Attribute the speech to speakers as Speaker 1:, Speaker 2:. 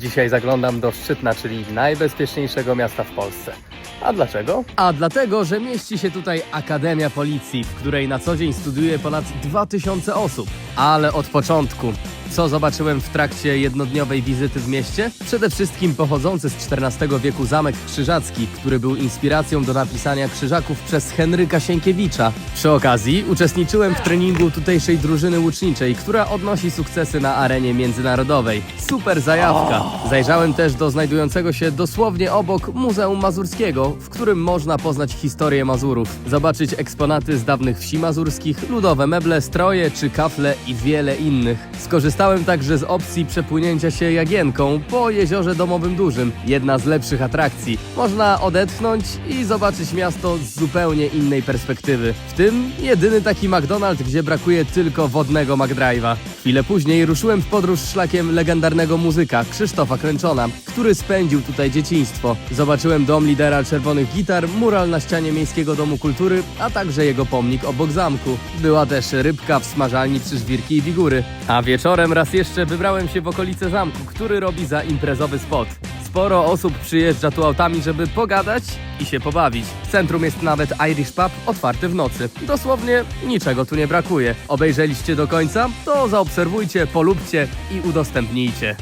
Speaker 1: Dzisiaj zaglądam do Szczytna, czyli najbezpieczniejszego miasta w Polsce. A dlaczego? A dlatego, że mieści się tutaj Akademia Policji, w której na co dzień studiuje ponad 2000 osób. Ale od początku. Co zobaczyłem w trakcie jednodniowej wizyty w mieście? Przede wszystkim pochodzący z XIV wieku zamek krzyżacki, który był inspiracją do napisania krzyżaków przez Henryka Sienkiewicza. Przy okazji uczestniczyłem w treningu tutejszej drużyny łuczniczej, która odnosi sukcesy na arenie międzynarodowej. Super zajawka! Zajrzałem też do znajdującego się dosłownie obok Muzeum Mazurskiego, w którym można poznać historię Mazurów, zobaczyć eksponaty z dawnych wsi mazurskich, ludowe meble, stroje czy kafle i wiele innych. Skorzystałem także z opcji przepłynięcia się Jagienką po jeziorze domowym dużym. Jedna z lepszych atrakcji. Można odetchnąć i zobaczyć miasto z zupełnie innej perspektywy. W tym jedyny taki McDonald's, gdzie brakuje tylko wodnego McDrive'a. Chwilę później ruszyłem w podróż szlakiem legendarnego muzyka Krzysztofa Kręczona, który spędził tutaj dzieciństwo. Zobaczyłem dom lidera czerwonych gitar, mural na ścianie Miejskiego Domu Kultury, a także jego pomnik obok zamku. Była też rybka w smażalni przy żwirki i wigury. A wieczorem raz jeszcze wybrałem się w okolice zamku, który robi za imprezowy spot. Sporo osób przyjeżdża tu autami, żeby pogadać i się pobawić. W centrum jest nawet Irish Pub otwarty w nocy. Dosłownie niczego tu nie brakuje. Obejrzeliście do końca? To zaobserwujcie, polubcie i udostępnijcie.